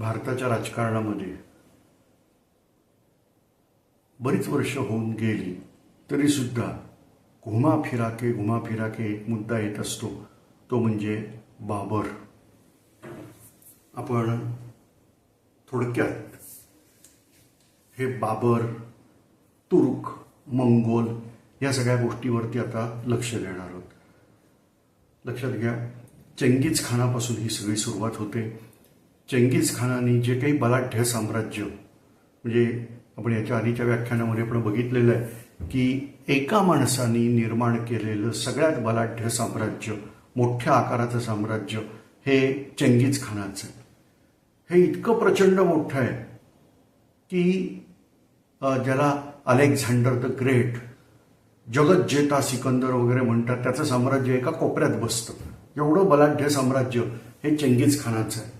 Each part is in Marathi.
भारताच्या राजकारणामध्ये बरीच वर्ष होऊन गेली तरी सुद्धा घुमा फिराके घुमा फिराके एक मुद्दा येत असतो तो म्हणजे बाबर. आपण थोडक्यात हे बाबर तुर्क मंगोल या सगळ्या गोष्टीवरती आता लक्ष देणार आहोत. लक्षात घ्या चंगीज खानापासून ही सगळी सुरुवात होते. चेंगीज खानाने जे काही बलाढ्य साम्राज्य म्हणजे आपण याच्या आधीच्या व्याख्यानामध्ये आपण बघितलेलं आहे की एका माणसाने निर्माण केलेलं सगळ्यात बलाढ्य साम्राज्य मोठ्या आकाराचं साम्राज्य हे चेंगीज खानाचं आहे. हे इतकं प्रचंड मोठं आहे की ज्याला अलेक्झांडर द ग्रेट जगज्जेता सिकंदर वगैरे म्हणतात त्याचं साम्राज्य एका कोपऱ्यात बसतं. एवढं बलाढ्य साम्राज्य हे चेंगीज खानाचं आहे.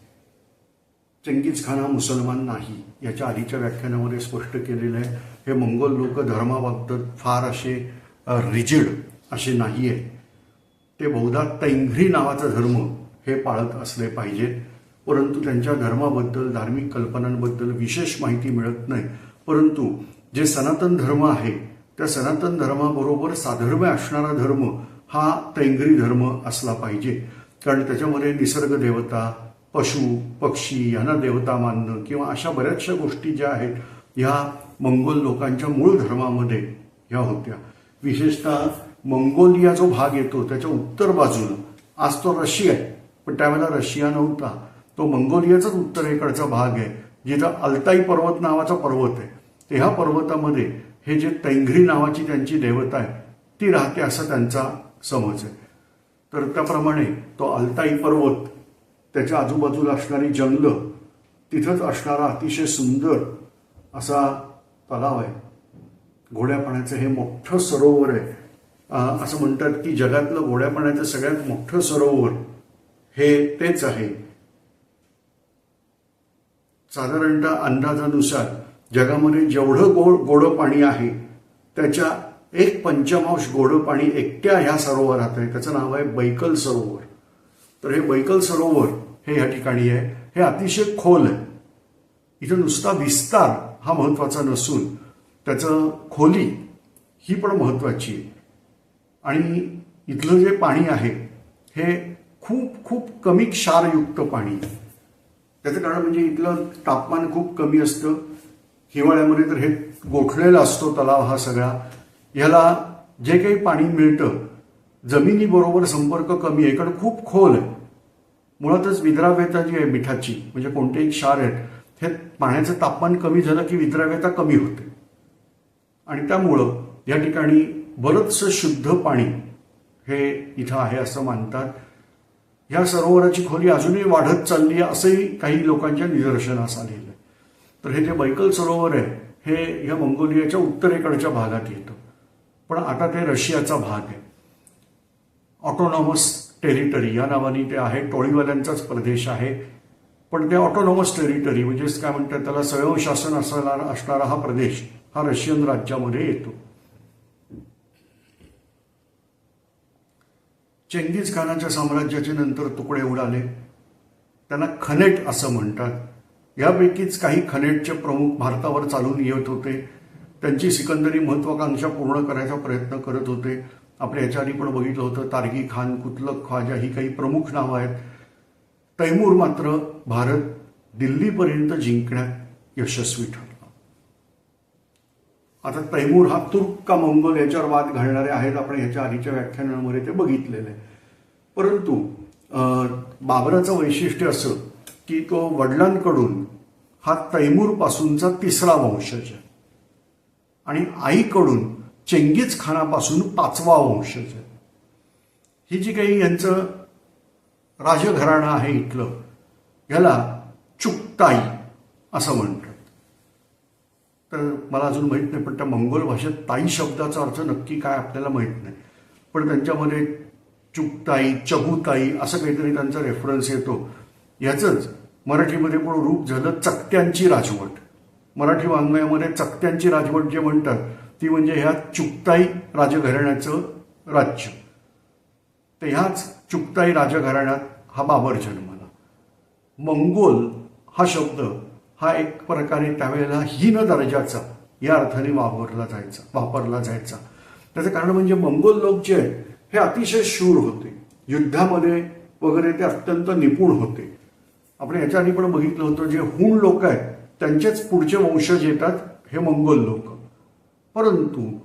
चंगीज खान हा मुसलमान नाही याच्या आधीच्या व्याख्यानामध्ये स्पष्ट केलेलं आहे. हे मंगोल लोक धर्माबाबत फार असे रिजिड असे नाही आहे ते बहुधा तैंघ्री नावाचा धर्म हे पाळत असले पाहिजे. परंतु त्यांच्या धर्माबद्दल धार्मिक कल्पनांबद्दल विशेष माहिती मिळत नाही. परंतु जे सनातन धर्म आहे त्या सनातन धर्माबरोबर साधर्म्य असणारा धर्म हा तैंगरी धर्म असला पाहिजे. कारण त्याच्यामध्ये निसर्ग देवता पशु पक्षी यांना देवता मानणं किंवा अशा बऱ्याचशा गोष्टी ज्या आहेत ह्या मंगोल लोकांच्या मूळ धर्मामध्ये ह्या होत्या. विशेषतः मंगोलिया जो भाग येतो त्याच्या उत्तर बाजूला आज तो रशिया आहे पण त्यावेळेला रशिया नव्हता. तो मंगोलियाचाच उत्तरेकडचा भाग आहे जिथं अल्ताई पर्वत नावाचा पर्वत आहे. ते ह्या पर्वतामध्ये हे जे तैंघ्री नावाची त्यांची देवता आहे ती राहते असा त्यांचा समज आहे. तर त्याप्रमाणे तो अल्ताई पर्वत त्याच्या आजूबाजूला असणारी जंगलं तिथंच असणारा अतिशय सुंदर असा तलाव आहे. गोड्या पाण्याचं हे मोठं सरोवर आहे. असं म्हणतात की जगातलं गोड्या पाण्याचं सगळ्यात मोठं सरोवर हे तेच आहे. साधारणतः अंदाजानुसार जगामध्ये जेवढं गोड गोडं पाणी आहे त्याच्या एक पंचमांश गोडं पाणी एकट्या ह्या सरोवरात आहे. त्याचं नाव आहे बैकल सरोवर. तर हे बैकल सरोवर हे या ठिकाणी आहे. हे अतिशय खोल आहे. इथं नुसता विस्तार हा महत्त्वाचा नसून त्याचं खोली ही पण महत्वाची आहे. आणि इथलं जे पाणी आहे हे खूप खूप कमी क्षारयुक्त पाणी त्याचं कारण म्हणजे इथलं तापमान खूप कमी असतं. हिवाळ्यामध्ये तर हे गोठलेला असतो तलाव हा सगळा. ह्याला जे काही पाणी मिळतं जमिनीबरोबर संपर्क कमी आहे. कारण खूप खोल आहे. मुळातच विद्राव्यता जी आहे मिठाची म्हणजे कोणतेही क्षार आहेत हे पाण्याचं तापमान कमी झालं की विद्राव्यता कमी होते. आणि त्यामुळं या ठिकाणी बरंचसं शुद्ध पाणी हे इथं आहे असं मानतात. ह्या सरोवराची खोली अजूनही वाढत चालली आहे असंही काही लोकांच्या निदर्शनास आलेलं आहे. तर हे जे बैकल सरोवर आहे हे ह्या मंगोलियाच्या उत्तरेकडच्या भागात येतं. पण आता ते रशियाचा भाग आहे. ऑटोनॉमस टेरिटरी या नावाने ते आहे. टोळीवाल्यांचाच प्रदेश आहे. पण ते ऑटोनॉमस टेरिटरी म्हणजेच काय म्हणतात त्याला स्वयंशासन असणारा असणारा हा प्रदेश हा रशियन राज्यामध्ये येतो. चेंगीज खानाच्या साम्राज्याचे नंतर तुकडे उडाले. त्यांना खनेट असं म्हणतात. यापैकीच काही खनेटचे प्रमुख भारतावर चालून येत होते. त्यांची सिकंदरी महत्वाकांक्षा पूर्ण करायचा प्रयत्न करत होते. आपल्या याच्या आधी पण बघितलं होतं तारगी खान कुतलक ख्वाजा ही काही प्रमुख नावं आहेत. तैमूर मात्र भारत दिल्लीपर्यंत जिंकण्यात यशस्वी ठरला. आता तैमूर हा तुर्क का मंगोल याच्यावर वाद घालणारे आहेत आपण ह्याच्या आधीच्या व्याख्यानामध्ये ते बघितलेलं. आहे परंतु अं, बाबराचं वैशिष्ट्य असं की तो वडिलांकडून हा तैमूर पासूनचा तिसरा वंशज आहे. आणि आईकडून चेंगीज खानापासून पाचवा वंशज आहे ही जी काही यांचं राजघराणं आहे इथलं याला चुकताई असं म्हणतात. तर मला अजून माहीत नाही पण त्या मंगोल भाषेत ताई शब्दाचा अर्थ नक्की काय आपल्याला माहीत नाही. पण त्यांच्यामध्ये चुकताई चबुताई असं काहीतरी त्यांचा रेफरन्स येतो. याचंच मराठीमध्ये पण रूप झालं चकत्यांची राजवट. मराठी वाङ्मयामध्ये चकत्यांची राजवट जे म्हणतात ती म्हणजे ह्या चुकताई राजघराण्याचं राज्य. तर ह्याच चुकताई राजघराण्यात हा बाबर जन्मला. मंगोल हा शब्द हा एक प्रकारे त्यावेळेला हीन दर्जाचा या अर्थाने वापरला जायचा वापरला जायचा. त्याचं कारण म्हणजे मंगोल लोक जे आहेत हे अतिशय शूर होते. युद्धामध्ये वगैरे ते अत्यंत निपुण होते. आपण याच्या आधी पण बघितलं होतं जे हुण लोक आहेत त्यांचेच पुढचे वंशज येतात हे मंगोल लोक. परंतु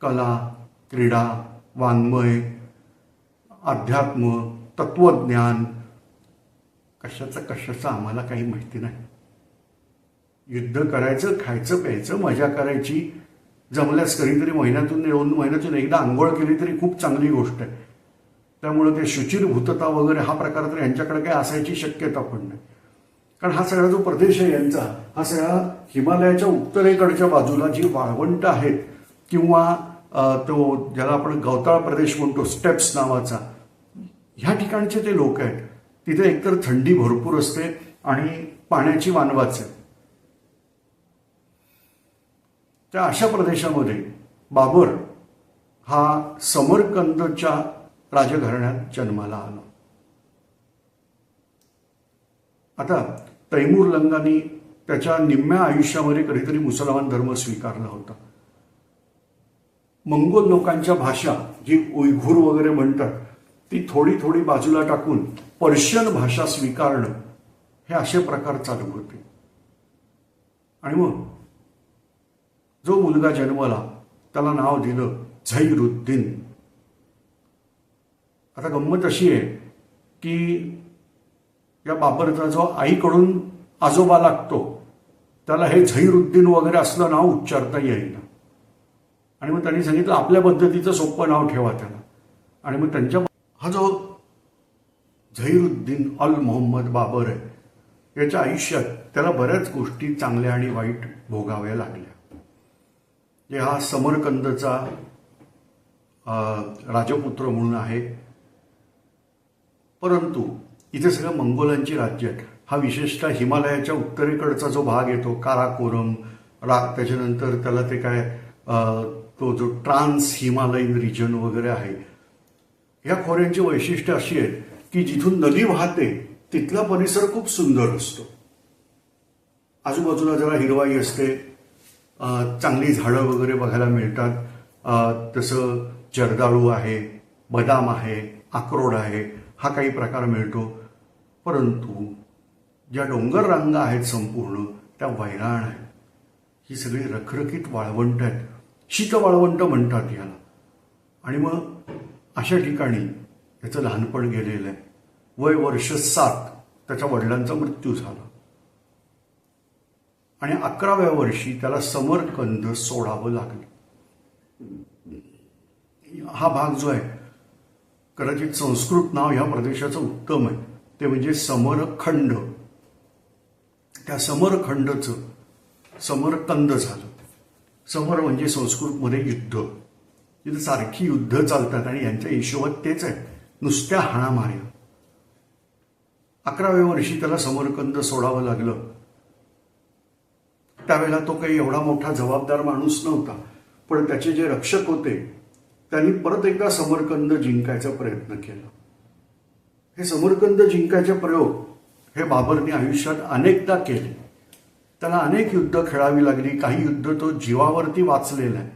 कला क्रीडा वाङ्मय अध्यात्म तत्वज्ञान कशाचं कशाचं आम्हाला काही माहिती नाही. युद्ध करायचं खायचं प्यायचं मजा करायची जमल्यास कधीतरी महिन्यातून दोन महिन्यातून एकदा आंघोळ केली तरी खूप चांगली गोष्ट आहे. त्यामुळे ते शुचिरभूतता वगैरे हा प्रकार तर यांच्याकडे काही असायची शक्यता पण नाही. कारण हा सगळा जो प्रदेश आहे यांचा हा सगळा हिमालयाच्या उत्तरेकडच्या बाजूला जी वाळवंट आहेत किंवा तो ज्याला आपण गवताळ प्रदेश म्हणतो स्टेप्स नावाचा ह्या ठिकाणचे ते लोक आहेत तिथे एकतर थंडी भरपूर असते आणि पाण्याची वानवाच आहे. त्या अशा प्रदेशामध्ये बाबर हा समरकंदच्या राजघराण्यात जन्माला आला. आता तैमूर लंगानी त्याच्या निम्म्या आयुष्यामध्ये कधीतरी मुसलमान धर्म स्वीकारला होता. मंगोल लोकांच्या भाषा जी उयघूर वगैरे म्हणतात ती थोडी थोडी बाजूला टाकून पर्शियन भाषा स्वीकारणं हे असे प्रकार चालू होते. आणि मग जो मुलगा जन्मला त्याला नाव दिलं झैरुद्दीन आता गंमत अशी आहे की या बाबरचा जो आईकडून आजोबा लागतो त्याला हे झैरुद्दीन वगैरे असलं नाव उच्चारता येईना. आणि मग त्यांनी सांगितलं आपल्या पद्धतीचं सोपं नाव ठेवा त्याला. आणि मग त्यांच्या हा जो झैरुद्दीन अल मोहम्मद बाबर आहे याच्या आयुष्यात त्याला बऱ्याच गोष्टी चांगल्या आणि वाईट भोगाव्या लागल्या. जे हा समरकंदचा राजपुत्र म्हणून आहे. परंतु इथे सगळं मंगोलांची राज्य आहेत. हा विशेषतः हिमालयाच्या उत्तरेकडचा जो भाग येतो काराकोरम राग त्याच्यानंतर त्याला ते काय तो जो ट्रान्स हिमालयन रिजन वगैरे आहे. या खोऱ्यांची वैशिष्ट्य अशी आहेत की जिथून नदी वाहते तिथला परिसर खूप सुंदर असतो. आजूबाजूला जरा हिरवाई असते चांगली झाडं वगैरे बघायला मिळतात. तसं जर्दाळू आहे बदाम आहे अक्रोड आहे हा काही प्रकार मिळतो. परंतु ज्या डोंगर रांगा आहेत संपूर्ण त्या वैराण आहेत. ही सगळी रखरखीत वाळवंट आहेत. शीत वाळवंट म्हणतात याला. आणि मग अशा ठिकाणी त्याचं लहानपण गेलेलं आहे. वय वर्ष सात त्याच्या वडिलांचा मृत्यू झाला. आणि अकराव्या वर्षी त्याला समरकंद सोडावं लागलं. हा भाग जो आहे कदाचित संस्कृत नाव ह्या प्रदेशाचं उत्तम आहे. ते म्हणजे समरखंड. त्या समरखंडचं समरकंद झालं. समर म्हणजे संस्कृतमध्ये युद्ध. तिथं सारखी युद्ध चालतात आणि यांच्या हिशोबात तेच आहे. नुसत्या हाणामाऱ्या अकराव्या वर्षी त्याला समरकंद सोडावं लागलं. त्यावेळेला तो काही एवढा मोठा जबाबदार माणूस नव्हता. पण त्याचे जे रक्षक होते त्यांनी परत एकदा समरकंद जिंकायचा प्रयत्न केला. हे समरकंद जिंकायचे प्रयोग हे बाबरने आयुष्यात अनेकदा केले. त्याला अनेक युद्ध खेळावी लागली. काही युद्ध तो जीवावरती वाचलेला आहे.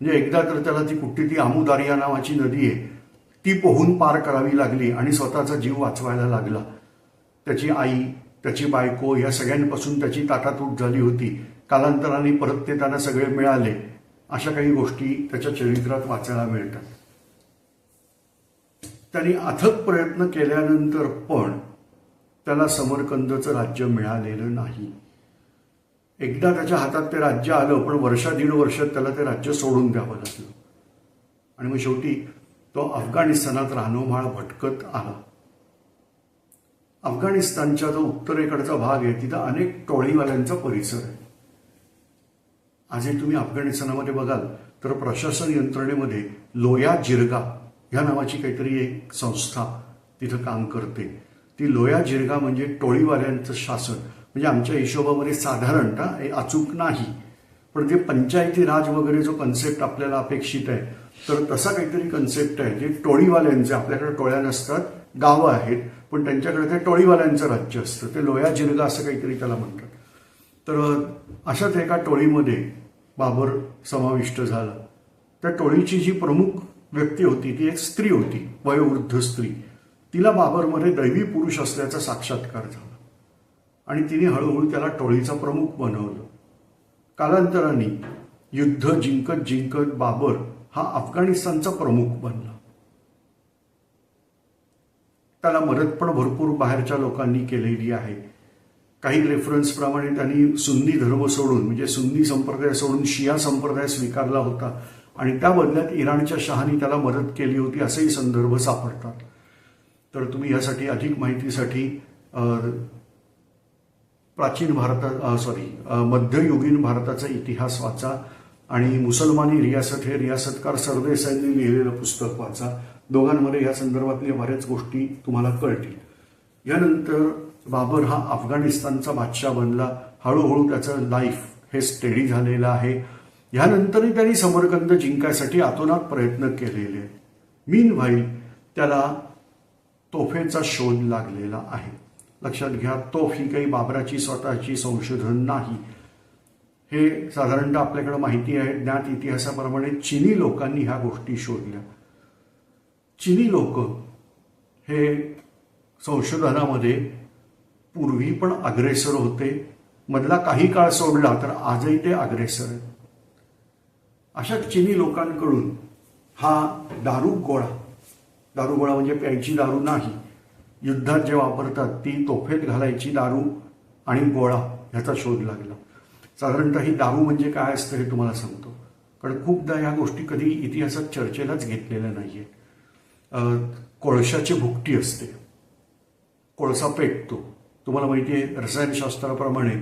म्हणजे एकदा तर त्याला ती कुठली ती आमुदारिया नावाची नदी आहे. ती पोहून पार करावी लागली आणि स्वतःचा जीव वाचवायला लागला. त्याची आई त्याची बायको या सगळ्यांपासून त्याची ताटातूट झाली होती. कालांतराने परत ते त्यांना सगळे मिळाले. अशा काही गोष्टी त्याच्या चरित्रात वाचायला मिळतात. त्यांनी अथक प्रयत्न केल्यानंतर पण त्याला समरकंदचं राज्य मिळालेलं नाही. एकदा त्याच्या हातात ते राज्य आलं पण वर्षा दीड वर्षात त्याला ते राज्य सोडून द्यावं लागलं. आणि मग शेवटी तो अफगाणिस्तानात राहणोमाळ भटकत आला. अफगाणिस्तानच्या जो उत्तरेकडचा भाग आहे तिथं अनेक टोळीवाल्यांचा परिसर आहे. आजही तुम्ही अफगाणिस्तानामध्ये बघाल तर प्रशासन यंत्रणेमध्ये लोया जिरगा ह्या नावाची काहीतरी एक संस्था तिथं काम करते. ती लोया जिरगा म्हणजे टोळीवाल्यांचं शासन. म्हणजे आमच्या हिशोबामध्ये साधारणतः हे अचूक नाही. पण ते पंचायती राज वगैरे जो कन्सेप्ट आपल्याला अपेक्षित आहे तर तसा काहीतरी कन्सेप्ट आहे. जे टोळीवाल्यांचे आपल्याकडे टोळ्या नसतात गावं आहेत पण पण त्यांच्याकडे ते टोळीवाल्यांचं राज्य असतं. ते लोया जिरगा असं काहीतरी त्याला म्हणतात. तर अशाच एका टोळीमध्ये बाबर समाविष्ट झाला. त्या टोळीची जी प्रमुख व्यक्ती होती ती एक स्त्री होती वयोवृद्ध स्त्री. तिला बाबरमध्ये दैवी पुरुष असल्याचा साक्षात्कार झाला. आणि तिने हळूहळू त्याला टोळीचा प्रमुख बनवलं. कालांतराने युद्ध जिंकत जिंकत बाबर हा अफगाणिस्तानचा प्रमुख बनला. त्याला मदत पण भरपूर बाहेरच्या लोकांनी केलेली आहे. काही रेफरन्सप्रमाणे त्यांनी सुन्नी धर्म सोडून म्हणजे सुन्नी संप्रदाय सोडून शिया संप्रदाय स्वीकारला होता. आणि त्या बदल्यात इराणच्या शहानी त्याला मदत केली होती असेही संदर्भ सापडतात. तर तुम्ही यासाठी अधिक माहितीसाठी प्राचीन भारता सॉरी मध्ययुगीन भारताचा इतिहास वाचा आणि मुसलमानी रियासत हे रियासतकार सरदेसाईंनी लिहिलेलं पुस्तक वाचा. दोघांमध्ये या संदर्भातल्या बऱ्याच गोष्टी तुम्हाला कळतील. यानंतर बाबर हा अफगाणिस्तानचा बादशाह बनला. हळूहळू त्याचं लाईफ हे स्टेडी झालेलं आहे. यानंतरही त्यांनी समरकंद जिंकायसाठी आतोनात प्रयत्न केलेले. मीन व्हाईल त्याला तोफेचा शोध लागलेला आहे. लक्षात घ्या तोफ ही काही बाबराची स्वतःची संशोधन नाही. हे साधारणतः आपल्याकडे माहिती आहे ज्ञात इतिहासाप्रमाणे चिनी लोकांनी ह्या गोष्टी शोधल्या. चिनी लोक हे संशोधनामध्ये पूर्वी पण अग्रेसर होते. मधला काही काळ सोडला तर आजही ते अग्रेसर आहेत. अशा चिनी लोकांकडून हा दारू गोळा दारू गोळा म्हणजे प्यायची दारू नाही युद्धात जे वापरतात ती तोफेत घालायची दारू आणि गोळा ह्याचा शोध लागला. साधारणतः ही दारू म्हणजे काय असतं हे तुम्हाला सांगतो. कारण खूपदा ह्या गोष्टी कधी इतिहासात चर्चेलाच घेतलेल्या नाही आहेत कोळशाची भुकटी असते. कोळसा पेटतो. तुम्हाला माहिती आहे रसायनशास्त्राप्रमाणे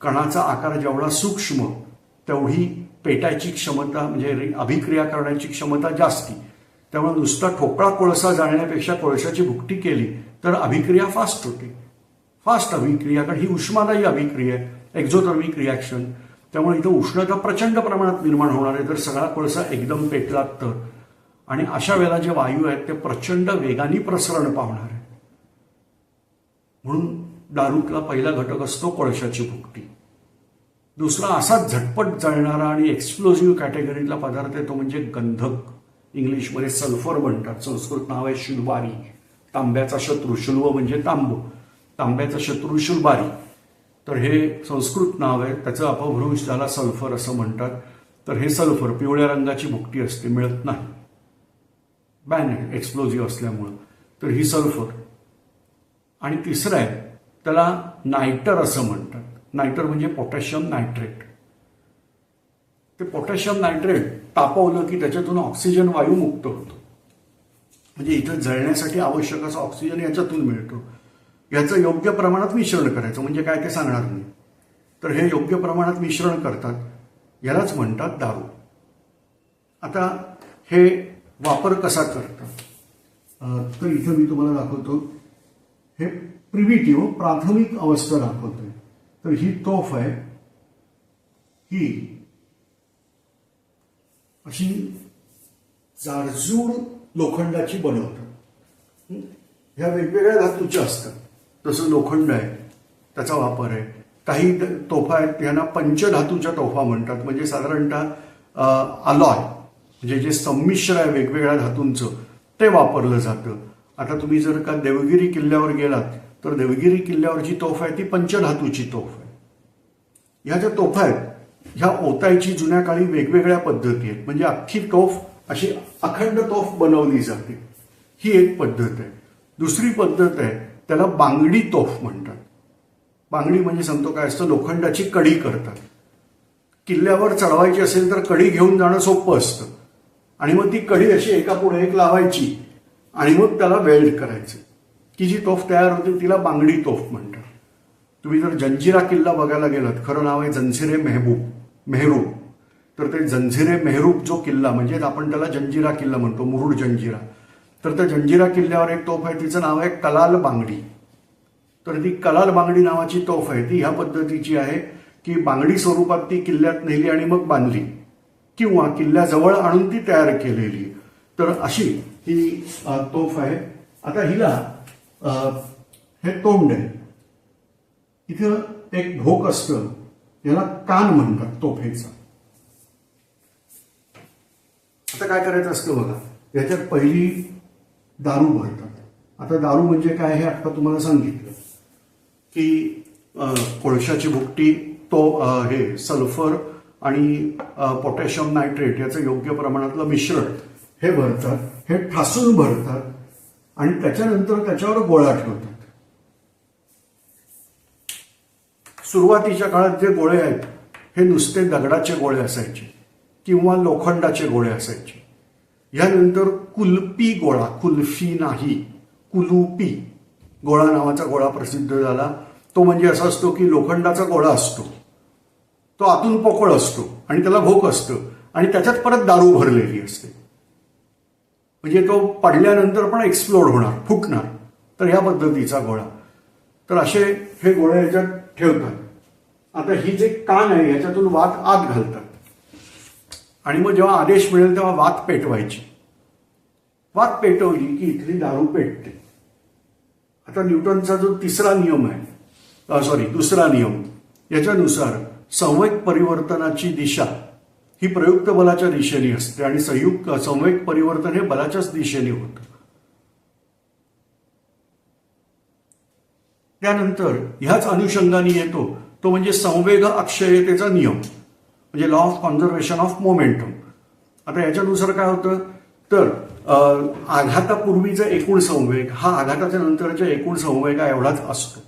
कणाचा आकार जेवढा सूक्ष्म तेवढी पेटायची क्षमता म्हणजे अभिक्रिया करण्याची क्षमता जास्ती. त्यामुळे नुसता ठोकळा कोळसा जाळण्यापेक्षा कोळशाची भुकटी केली तर अभिक्रिया फास्ट होते. फास्ट अभिक्रिया कारण ही उष्मादायी अभिक्रिया आहे एक्झोथर्मिक रिॲक्शन त्यामुळे इथं उष्णता प्रचंड प्रमाणात निर्माण होणार आहे तर सगळा कोळसा एकदम पेटला तर. आणि अशा वेळेला जे वायू आहेत ते प्रचंड वेगाने प्रसरण पावणार आहे म्हणून दारूतला पहिला घटक असतो कोळशाची भुकटी. दुसरा असा झटपट जळणारा आणि एक्सप्लोजिव्ह कॅटेगरीतला पदार्थ आहे तो म्हणजे गंधक. इंग्लिशमध्ये सल्फर म्हणतात. संस्कृत नाव आहे शुलबारी. तांब्याचा शत्रू. शुल्व म्हणजे तांब. तांब्याचा शत्रू शुलबारी. तर हे संस्कृत नाव आहे. त्याचं अपभ्रंश त्याला सल्फर असं म्हणतात. तर हे सल्फर पिवळ्या रंगाची भुकटी असते मिळत नाही. बॅन आहे एक्सप्लोजिव्ह असल्यामुळं. तर ही सल्फर आणि तिसरं आहे त्याला नायटर असं म्हणतात. नायटर म्हणजे पोटॅशियम नायट्रेट. ते पोटॅशियम नायट्रेट तापवलं की त्याच्यातून ऑक्सिजन वायू मुक्त होतो. म्हणजे इथं जळण्यासाठी आवश्यक असा ऑक्सिजन याच्यातून मिळतो. याचं योग्य प्रमाणात मिश्रण करायचं म्हणजे काय ते सांगणार नाही. तर हे योग्य प्रमाणात मिश्रण करतात. यालाच म्हणतात दारू. आता हे वापर कसा करतात? तर इथं मी तुम्हाला दाखवतो. हे प्रिमिटिव्ह प्राथमिक अवस्था दाखवतोय. तर ही तोफ आहे. ही अशी जाडजूड लोखंडाची बनवतात. ह्या वेगवेगळ्या धातूच्या असतात. तसं लोखंड आहे त्याचा वापर आहे. काही तोफा आहेत यांना पंचधातूच्या तोफा म्हणतात. म्हणजे साधारणतः अलॉय म्हणजे जे संमिश्र आहे वेगवेगळ्या धातूंचं ते वापरलं जातं. आता तुम्ही जर का देवगिरी किल्ल्यावर गेलात तर देवगिरी किल्ल्यावर जी तोफ आहे ती पंचधातूची तोफ आहे. ह्या ज्या तोफा आहेत ह्या ओतायची जुन्या काळी वेगवेगळ्या पद्धती आहेत. म्हणजे अख्खी तोफ अशी अखंड तोफ बनवली जाते. ही एक पद्धत आहे. दुसरी पद्धत आहे त्याला बांगडी तोफ म्हणतात. बांगडी म्हणजे सांगतो काय असतं लोखंडाची कडी करतात. किल्ल्यावर चढवायची असेल तर कडी घेऊन जाणं सोपं असतं. आणि मग ती कडी अशी एका पुढे एक लावायची आणि मग त्याला वेल्ड करायचं. की जी तोफ तयार होते तिला बांगडी तोफ म्हणतात. तुम्ही जर जंजिरा किल्ला बघायला गेलात खरं नाव आहे जंजिरे मेहबूब मेहरूब तर ते जंजिरे मेहरूब जो किल्ला म्हणजे आपण त्याला जंजिरा किल्ला म्हणतो मुरुड जंजिरा. तर त्या जंजिरा किल्ल्यावर एक तोफ आहे तिचं नाव आहे कलाल बांगडी. तर ती कलाल बांगडी नावाची तोफ आहे. ती ह्या पद्धतीची आहे की बांगडी स्वरूपात ती किल्ल्यात नेली आणि मग बांधली. किंवा किल्ल्याजवळ आणून ती तयार केलेली. तर अशी ही तोफ आहे. आता हिला हे तोंड आहे. इथं एक ढोक असतं. याला कान म्हणतात तोफेचा. आता काय करायचं असतं बघा? याच्यात पहिली दारू भरतात. आता दारू म्हणजे काय हे आता तुम्हाला सांगितलं. की कोळशाची भुकटी तो हे सल्फर आणि पोटॅशियम नायट्रेट याचं योग्य प्रमाणातलं मिश्रण हे भरतात. हे ठासून भरतात. आणि त्याच्यानंतर त्याच्यावर गोळा ठेवतात. सुरुवातीच्या काळात जे गोळे आहेत हे नुसते दगडाचे गोळे असायचे किंवा लोखंडाचे गोळे असायचे. ह्यानंतर कुल्पी गोळा कुल्फी नाही कुलुपी गोळा नावाचा गोळा प्रसिद्ध झाला. तो म्हणजे असा असतो की लोखंडाचा गोळा असतो. तो आतून पोकळ असतो आणि त्याला भोक असतं आणि त्याच्यात परत दारू भरलेली असते. म्हणजे तो पडल्यानंतर पण एक्सप्लोड होणार फुटणार. तर ह्या पद्धतीचा गोळा. तर असे हे गोळे याच्यात ठेवतात. आता ही जे कान आहे याच्यातून वात आत घालतात. आणि मग जेव्हा आदेश मिळेल तेव्हा वात पेटवायची. वात पेटवली की इथली दारू पेटते. आता न्यूटनचा जो तिसरा नियम आहे सॉरी दुसरा नियम याच्यानुसार संवेग परिवर्तनाची दिशा ही प्रयुक्त बलाच्या दिशेने असते आणि संयुक्त संवेग परिवर्तन हे बलाच्याच दिशेने होतं. त्यानंतर ह्याच अनुषंगाने येतो तो म्हणजे संवेग अक्षयतेचा नियम म्हणजे law of conservation of momentum आता याच्यानुसार काय होतं? तर आघातापूर्वीचा एकूण संवेग हा आघाताच्या नंतरच्या एकूण संवेगा एवढाच असतो.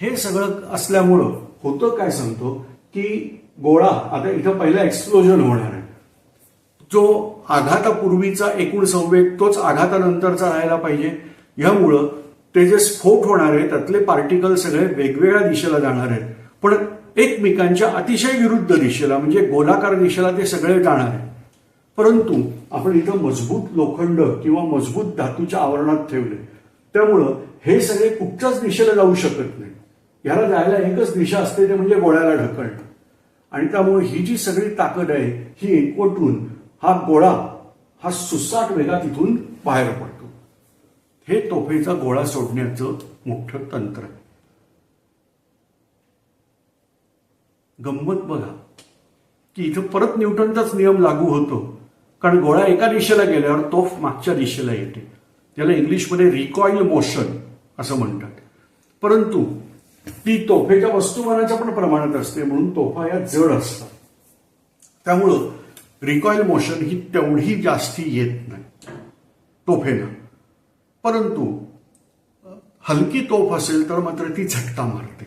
हे सगळं असल्यामुळं होतं काय सांगतो? की गोळा. आता इथं पहिला एक्सप्लोजन होणार आहे. जो आघातापूर्वीचा एकूण संवेग तोच आघातानंतरचा राहायला पाहिजे. ह्यामुळं ते जे स्फोट होणार आहे त्यातले पार्टिकल सगळे वेगवेगळ्या दिशेला जाणार आहेत. पण एकमेकांच्या अतिशय विरुद्ध दिशेला म्हणजे गोलाकार दिशेला ते सगळे जाणार आहे परंतु आपण इथं मजबूत लोखंड किंवा मजबूत धातूच्या आवरणात ठेवले. त्यामुळं हे सगळे कुठच्याच दिशेला जाऊ शकत नाही. ह्याला जायला एकच दिशा असते ते म्हणजे गोळ्याला ढकलणं. आणि त्यामुळे ही जी सगळी ताकद आहे ही एकवटून हा गोळा हा सुसाट वेगात तिथून बाहेर पडतो. हे तोफेचा गोळा सोडण्याचं मोठं तंत्र आहे. गंमत बघा की इथं परत न्यूटनचाच नियम लागू होतो. कारण गोळा एका दिशेला गेल्यावर तोफ मागच्या दिशेला येते. त्याला इंग्लिशमध्ये रिकॉईल मोशन असं म्हणतात. परंतु ती तोफेच्या वस्तुमानाच्या पण प्रमाणात असते म्हणून तोफा या जड असतात. त्यामुळं रिकॉईल मोशन ही तेवढी जास्ती येत नाही. तोफेनं. परंतु हलकी तोफ असेल तर मात्र ती झटका मारते.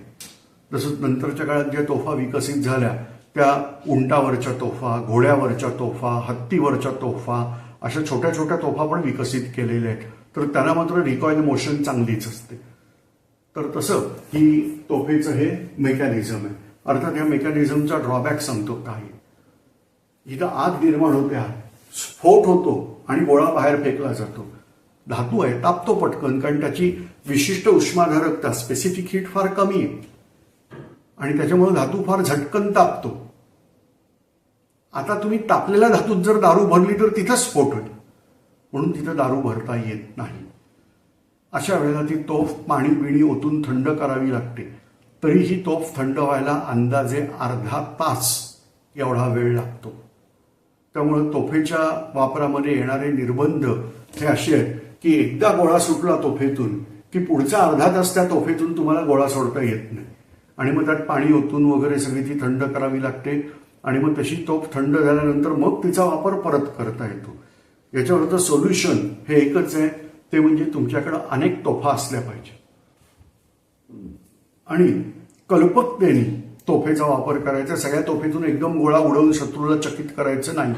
तसंच नंतरच्या काळात ज्या तोफा विकसित झाल्या त्या उंटावरच्या तोफा घोड्यावरच्या तोफा हत्तीवरच्या तोफा अशा छोट्या छोट्या तोफा पण विकसित केलेल्या आहेत. तर त्यांना मात्र रिकॉईल मोशन चांगलीच असते. तर तसं ही तोफेचं हे मेकॅनिझम आहे. अर्थात या मेकॅनिझमचा ड्रॉबॅक सांगतो काही. इथं आग निर्माण होते हा स्फोट होतो आणि गोळा बाहेर फेकला जातो. धातू आहे तापतो पटकन कारण त्याची विशिष्ट उष्माधारकता स्पेसिफिक हीट फार कमी आहे. आणि त्याच्यामुळे धातू फार झटकन तापतो. आता तुम्ही तापलेल्या धातूत जर दारू भरली तर तिथं स्फोट होईल. म्हणून तिथं दारू भरता येत नाही. अशा वेळेला ती तोफ पाणी बिणी ओतून थंड करावी लागते. तरी ही तोफ थंड व्हायला अंदाजे अर्धा तास एवढा वेळ लागतो. त्यामुळं तोफेच्या वापरामध्ये येणारे निर्बंध हे असे आहेत की एकदा गोळा सुटला तोफेतून की पुढचा अर्धा तास त्या तोफेतून तुम्हाला गोळा सोडता येत नाही. आणि मग त्यात पाणी ओतून वगैरे सगळी ती थंड करावी लागते आणि मग तशी तोफ थंड झाल्यानंतर मग तिचा वापर परत करता येतो. याच्यावरचं सोल्युशन हे एकच आहे. ते म्हणजे तुमच्याकडं अनेक तोफा असल्या पाहिजे. आणि कल्पकतेने तोफेचा वापर करायचा सगळ्या तोफेतून एकदम गोळा उडवून शत्रूला चकित करायचं नाही.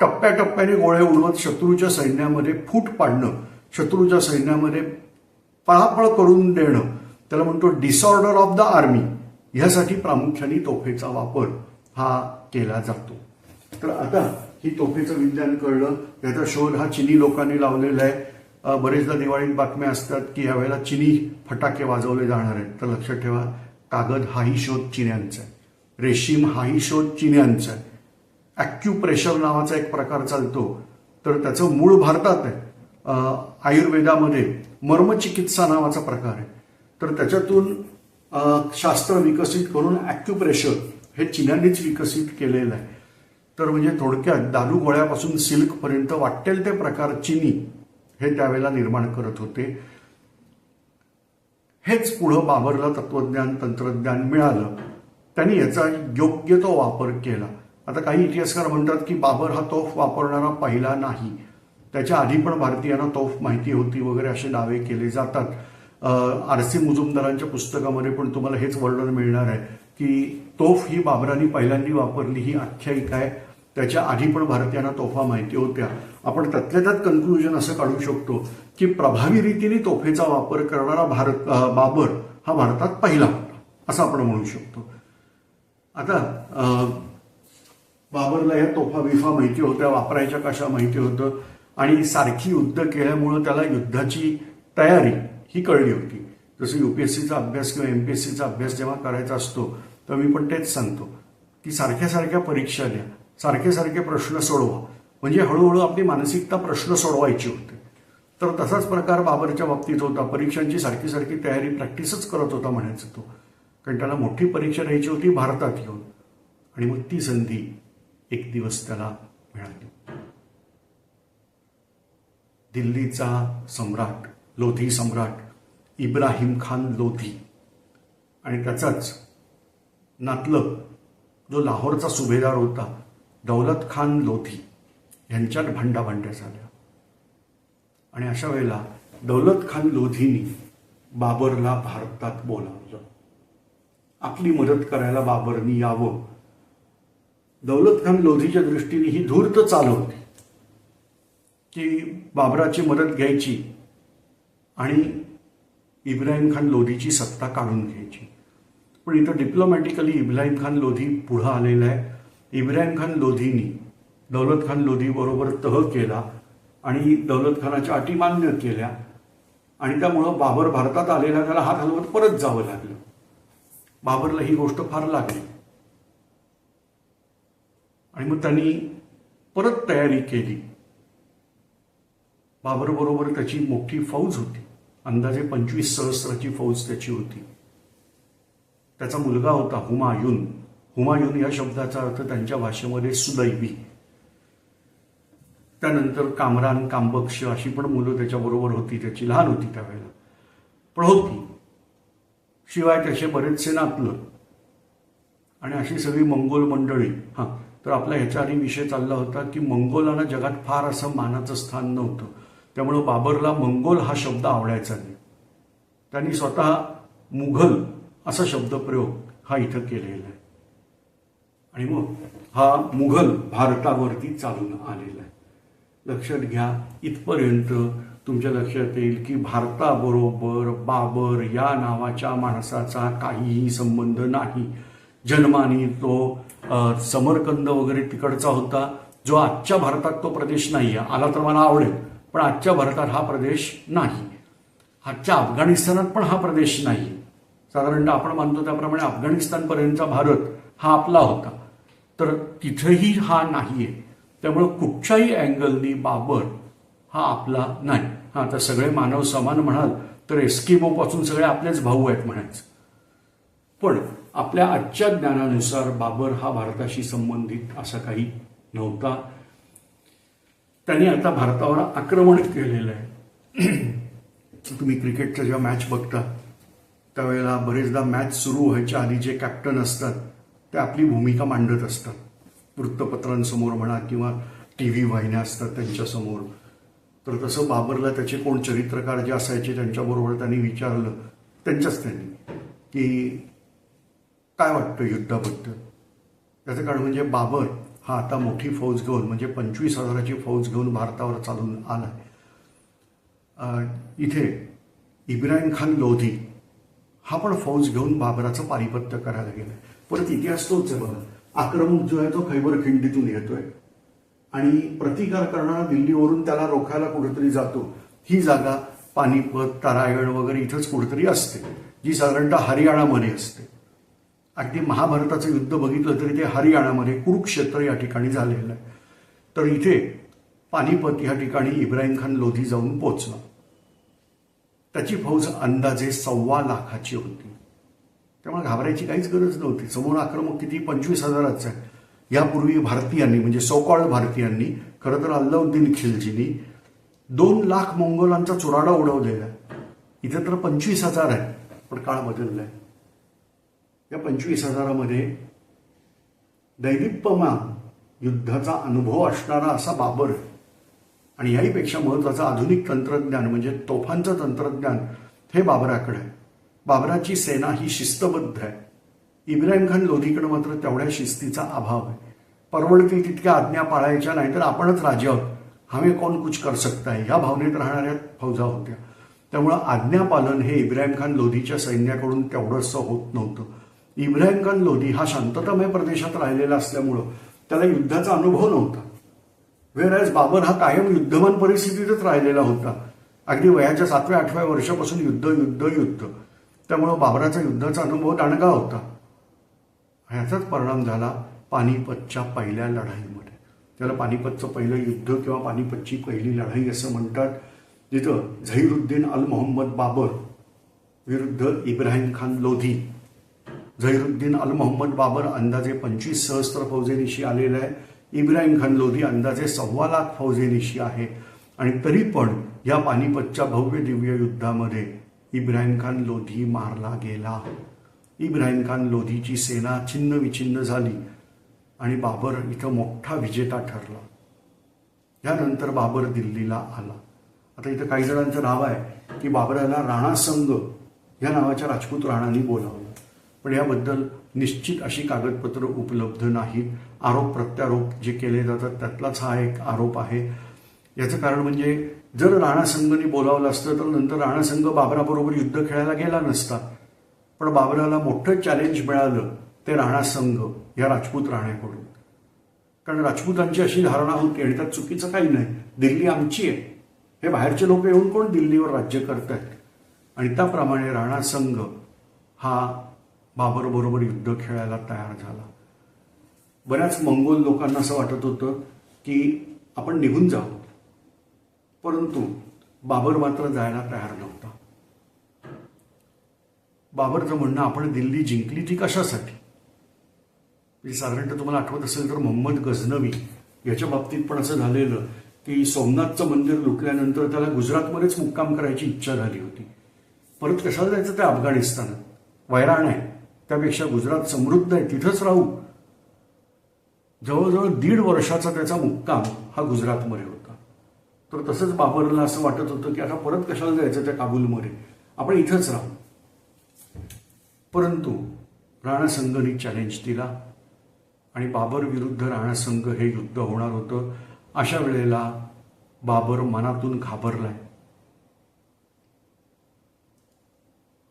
टप्प्याटप्प्याने गोळे उडवत शत्रूच्या सैन्यामध्ये फूट पाडणं शत्रूच्या सैन्यामध्ये पळापळ करून देणं त्याला म्हणतो डिसऑर्डर ऑफ द आर्मी ह्यासाठी प्रामुख्याने तोफेचा वापर हा केला जातो. तर आता ही तोफेचं विज्ञान कळलं याचा शोध हा चिनी लोकांनी लावलेला आहे. बरेचदा दिवाळीत बातम्या असतात की यावेळेला चिनी फटाके वाजवले जाणार आहेत. तर लक्षात ठेवा कागद हाही शोध चिन्यांचा आहे. रेशीम हाही शोध चिन्यांचा आहे. ॲक्युप्रेशर नावाचा एक प्रकार चालतो. तर त्याचं मूळ भारतात आहे. आयुर्वेदामध्ये मर्मचिकित्सा नावाचा प्रकार आहे. तर त्याच्यातून शास्त्र विकसित करून ॲक्युप्रेशर हे चिन्यांनीच विकसित केलेलं आहे. तर म्हणजे थोडक्यात दारू गोळ्यापासून सिल्कपर्यंत वाटेल ते प्रकार चिनी. हे त्यावेळेला निर्माण करत होते हेच पुढं बाबरला तत्वज्ञान तंत्रज्ञान मिळालं. त्यांनी याचा योग्य तो वापर केला. आता काही इतिहासकार म्हणतात की बाबर हा तोफ वापरणारा पहिला नाही. त्याच्या आधी पण भारतीयांना तोफ माहिती होती वगैरे असे दावे केले जातात. आर सी मुजुमदारांच्या पुस्तकामध्ये पण तुम्हाला हेच वर्णन मिळणार आहे की तोफ ही बाबरांनी पहिल्यांदी वापरली ही आख्यायिका आहे. त्याच्या आधी पण भारतीयांना तोफा माहिती होत्या. आपण त्यातल्या त्यात कन्क्लुजन असं काढू शकतो की प्रभावी रीतीने तोफेचा वापर करणारा भारत बाबर हा भारतात पहिला होता असं आपण म्हणू शकतो. आता बाबरला या तोफा बिफा माहिती होत्या वापरायच्या कशा माहिती होतं आणि सारखी युद्ध केल्यामुळं त्याला युद्धाची तयारी ही कळली होती. जसं युपीएससीचा अभ्यास किंवा एमपीएससीचा अभ्यास जेव्हा करायचा असतो तर मी पण तेच सांगतो. की सारख्या सारख्या परीक्षा द्या. सारखे सारखे प्रश्न सोडवा. म्हणजे हळूहळू आपली मानसिकता प्रश्न सोडवायची होते. तर तसाच प्रकार बाबरच्या बाबतीत होता. परीक्षांची सारखी सारखी तयारी प्रॅक्टिसच करत होता म्हणायचं तो. कारण त्याला मोठी परीक्षा द्यायची होती भारतात येऊन आणि मग ती संधी एक दिवस त्याला मिळाली. दिल्लीचा सम्राट लोधी सम्राट इब्राहिम खान लोधी. आणि त्याचाच नातलग जो लाहोरचा सुभेदार होता दौलत खान लोधी यांच्यात भांडाभांड्या झाल्या. आणि अशा वेळेला दौलत खान लोधीनी बाबरला भारतात बोलावलं. आपली मदत करायला बाबरनी यावं. दौलत खान लोधीच्या दृष्टीने ही धूर्त चाल होती. की बाबराची मदत घ्यायची आणि इब्राहिम खान लोधीची सत्ता काढून घ्यायची. पण इथं डिप्लोमॅटिकली इब्राहिम खान लोधी पुढं आलेला आहे. इब्राहिम खान लोधीनी दौलत खान लोधी बरोबर तह केला आणि दौलत खानाच्या अटी मान्य केल्या आणि त्यामुळं बाबर भारतात आलेला त्याला हात हलवत परत जावं लागलं. बाबरला ही गोष्ट फार लागली. आणि मग त्यांनी परत तयारी केली. बाबर बरोबर त्याची मोठी फौज होती. अंदाजे पंचवीस सहस्राची फौज त्याची होती. त्याचा मुलगा होता हुमायून. हुमायून या शब्दाचा अर्थ त्यांच्या भाषेमध्ये सुदैवी. त्यानंतर कामरान कांबक्ष अशी पण मुलं त्याच्याबरोबर होती त्याची लहान होती त्यावेळेला. पण होती. शिवाय त्याचे बरेचसे नातलं. आणि अशी सगळी मंगोल मंडळी हां तर आपला ह्याच्या आधी विषय चालला होता की मंगोलांना जगात फार असं मानाचं स्थान नव्हतं. त्यामुळं बाबरला मंगोल हा शब्द आवडायचा नाही. त्यांनी स्वतः मुघल असा शब्दप्रयोग हा इथं केलेला आहे. आणि मग हा मुघल भारतावरती चालून आलेला आहे. लक्षात घ्या इथपर्यंत तुमच्या लक्षात येईल की भारताबरोबर बाबर या नावाच्या माणसाचा काहीही संबंध नाही. जन्माने तो समरकंद वगैरे तिकडचा होता. जो आजच्या भारतात तो प्रदेश नाही आहे. आला तर मला आवडेल पण आजच्या भारतात हा प्रदेश नाही. आजच्या अफगाणिस्तानात पण हा प्रदेश नाही. साधारणतः आपण मानतो त्याप्रमाणे अफगाणिस्तानपर्यंतचा भारत हा आपला होता. तर तिथंही हा नाहीये. त्यामुळं कुठच्याही अँगलनी बाबर हा आपला नाही. हा आता सगळे मानव समान म्हणाल तर एस्किमोपासून सगळे आपलेच भाऊ आहेत म्हणायचं. पण आपल्या आजच्या ज्ञानानुसार बाबर हा भारताशी संबंधित असा काही नव्हता. त्यांनी आता भारतावर आक्रमण केलेलं आहे. तुम्ही क्रिकेटच्या जेव्हा मॅच बघता त्यावेळेला बरेचदा मॅच सुरू व्हायच्या आधी जे कॅप्टन असतात ते आपली भूमिका मांडत असतात. वृत्तपत्रांसमोर म्हणा किंवा टी व्ही वाहिन्या असतात त्यांच्यासमोर. तर तसं बाबरला त्याचे कोण चरित्रकार जे असायचे त्यांच्याबरोबर त्यांनी विचारलं त्यांच्याच त्यांनी की काय वाटतं युद्धाबद्दल? त्याचं कारण म्हणजे बाबर हा आता मोठी फौज घेऊन म्हणजे पंचवीस हजाराची फौज घेऊन भारतावर चालून आला इथे इब्राहिम खान लोधी हा पण फौज घेऊन बाबराचं पारिपत्य करायला गेलाय. परत इतिहास तोच आहे बघा. आक्रमक जो आहे तो खैबर खिंडीतून येतोय. आणि प्रतिकार करणारा दिल्लीवरून त्याला रोखायला कुठेतरी जातो. ही जागा पानिपत तारायण वगैरे इथंच कुठेतरी असते. जी साधारणतः हरियाणामध्ये असते. अगदी महाभारताचं युद्ध बघितलं तरी ते हरियाणामध्ये कुरुक्षेत्र या ठिकाणी झालेलं आहे. तर इथे पानिपत या ठिकाणी इब्राहिम खान लोधी जाऊन पोचला त्याची फौज अंदाजे सव्वा लाखाची होती. त्यामुळे घाबरायची काहीच गरज नव्हती. समोर आक्रमक किती? पंचवीस हजाराचा आहे. यापूर्वी भारतीयांनी म्हणजे सोकॉल्ड भारतीयांनी खरं तर अल्लाउद्दीन खिलजीनी दोन लाख मंगोलांचा चुराडा उडवलेला आहे. इथे तर पंचवीस हजार आहे पण काळ बदललाय या पंचवीस हजारामध्ये दैदिप्यमान युद्धाचा अनुभव असणारा असा बाबर आणि याहीपेक्षा महत्वाचं आधुनिक तंत्रज्ञान म्हणजे तोफांचं तंत्रज्ञान हे बाबराकडे आहे. बाबराची सेना ही शिस्तबद्ध आहे. इब्राहिम खान लोधीकडे मात्र तेवढ्या शिस्तीचा अभाव आहे. परवडतील तितक्या आज्ञा पाळायच्या नाहीतर आपणच राजे आहोत. हमें कोण कुछ कर सकता है? या भावनेत राहणाऱ्या फौजा होत्या. त्यामुळं आज्ञापालन हे इब्राहिम खान लोधीच्या सैन्याकडून तेवढंसं होत नव्हतं. इब्राहिम खान लोधी हा शांततामय प्रदेशात राहिलेला असल्यामुळं त्याला युद्धाचा अनुभव नव्हता. वेळेस बाबर हा कायम युद्धमान परिस्थितीतच राहिलेला होता. अगदी वयाच्या सातव्या आठव्या वर्षापासून युद्ध युद्ध युद्ध. त्यामुळं बाबराचा युद्धाचा अनुभव दाणगा होता. ह्याचाच परिणाम झाला पानिपतच्या पहिल्या लढाईमध्ये. त्याला पानिपतचं पहिलं युद्ध किंवा पानिपतची पहिली लढाई असं म्हणतात जिथं झहीरुद्दीन अल मोहम्मद बाबर विरुद्ध इब्राहिम खान लोधी. झहीरुद्दीन अल मोहम्मद बाबर अंदाजे पंचवीस सहस्त्र फौजेनिशी आलेला आहे. इब्राहिम खान लोधी अंदाजे सव्वा लाख फौजेनिशी आहे. आणि तरी पण या पानिपतच्या भव्य दिव्य युद्धामध्ये इब्राहिम खान लोधी मारला गेला. इब्राहिम खान लोधीची सेना छिन्न विछिन्न झाली आणि बाबर इथं मोठा विजेता ठरला. त्यानंतर बाबर दिल्लीला आला. आता इथं काही जणांचं नाव आहे की बाबराला राणा संघ या नावाच्या राजपूत राणांनी बोलावलं. पण याबद्दल निश्चित अशी कागदपत्र उपलब्ध नाहीत. आरोप प्रत्यारोप जे केले जातात त्यातलाच हा एक आरोप आहे. याचं कारण म्हणजे जर राणा संघने बोलावलं असतं तर नंतर राणा संघ बाबराबरोबर युद्ध खेळायला गेला नसता. पण बाबराला मोठं चॅलेंज मिळालं ते राणा संघ या राजपूत राण्याकडून कारण राजपूतांची अशी धारणा होती आणि त्यात चुकीचं काही नाही. दिल्ली आमची आहे. हे बाहेरचे लोक येऊन कोण दिल्लीवर राज्य करतायत? आणि त्याप्रमाणे राणा संघ हा बाबरबरोबर युद्ध खेळायला तयार झाला. बऱ्याच मंगोल लोकांना असं वाटत होतं की आपण निघून जाऊ. परंतु बाबर मात्र जायला तयार नव्हता. बाबरचं म्हणणं आपण दिल्ली जिंकली ती कशासाठी? म्हणजे साधारणतः तुम्हाला आठवत असेल तर मोहम्मद गझनवी याच्या बाबतीत पण असं झालेलं की सोमनाथचं मंदिर लुटल्यानंतर त्याला गुजरातमध्येच मुक्काम करायची इच्छा झाली होती. परत कशाला जायचं ते अफगाणिस्तानात? वैराण आहे. त्यापेक्षा गुजरात समृद्ध आहे. तिथंच राहू. जवळजवळ दीड वर्षाचा त्याचा मुक्काम हा गुजरातमध्ये होता. तर तसंच बाबरला असं वाटत होतं की आता परत कशाला जायचं त्या काबूलमध्ये? आपण इथंच राहू. परंतु राणासंघने चॅलेंज दिला आणि बाबर विरुद्ध राणासंघ हे युद्ध होणार होतं. अशा वेळेला बाबर मनातून घाबरलाय.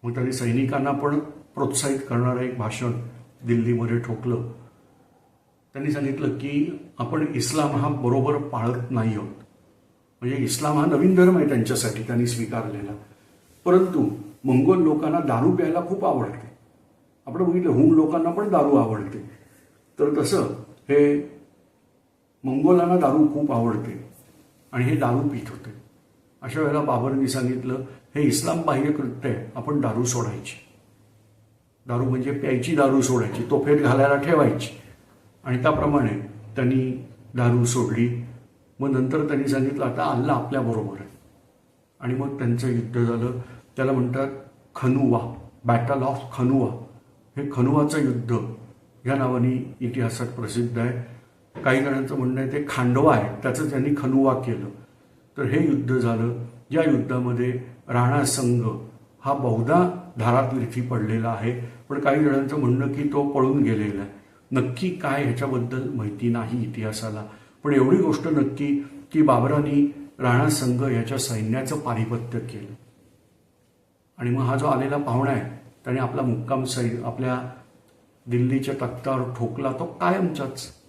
मग त्यांनी सैनिकांना पण प्रोत्साहित करणारं एक भाषण दिल्लीमध्ये ठोकलं. त्यांनी सांगितलं की आपण इस्लाम हा बरोबर पाळत नाही आहोत. म्हणजे इस्लाम हा नवीन धर्म आहे त्यांच्यासाठी त्यांनी स्वीकारलेला. परंतु मंगोल लोकांना दारू प्यायला खूप आवडते. आपण बघितलं हुंग लोकांना पण दारू आवडते. तर तसं हे मंगोलांना दारू खूप आवडते आणि हे दारू पित होते. अशा वेळेला बाबरनी सांगितलं हे इस्लाम बाह्य कृत्य आहे आपण दारू सोडायची. दारू म्हणजे प्यायची दारू सोडायची तोफेत घालायला ठेवायची. आणि त्याप्रमाणे त्यांनी दारू सोडली. मग नंतर त्यांनी सांगितलं आता अल्ला आपल्याबरोबर आहे. आणि मग त्यांचं युद्ध झालं. त्याला म्हणतात खनुवा बॅटल ऑफ खनुवा. हे खनुवाचं युद्ध या नावाने इतिहासात प्रसिद्ध आहे. काही जणांचं म्हणणं आहे ते खांडवा आहे. त्याचं त्यांनी खनुवा केलं. तर हे युद्ध झालं. या युद्धामध्ये राणा संघ हा बहुधा धारातीर्थी पडलेला आहे. पण काही जणांचं म्हणणं की तो पळून गेलेला आहे. नक्की काय ह्याच्याबद्दल माहिती नाही इतिहासाला. पण एवढी गोष्ट नक्की की बाबरांनी राणा संघ याच्या सैन्याचं पारिपत्य केलं. आणि मग हा जो आलेला पाहुणा आहे त्याने आपला मुक्काम सै आपल्या दिल्लीच्या तख्तावर ठोकला तो कायमचाच.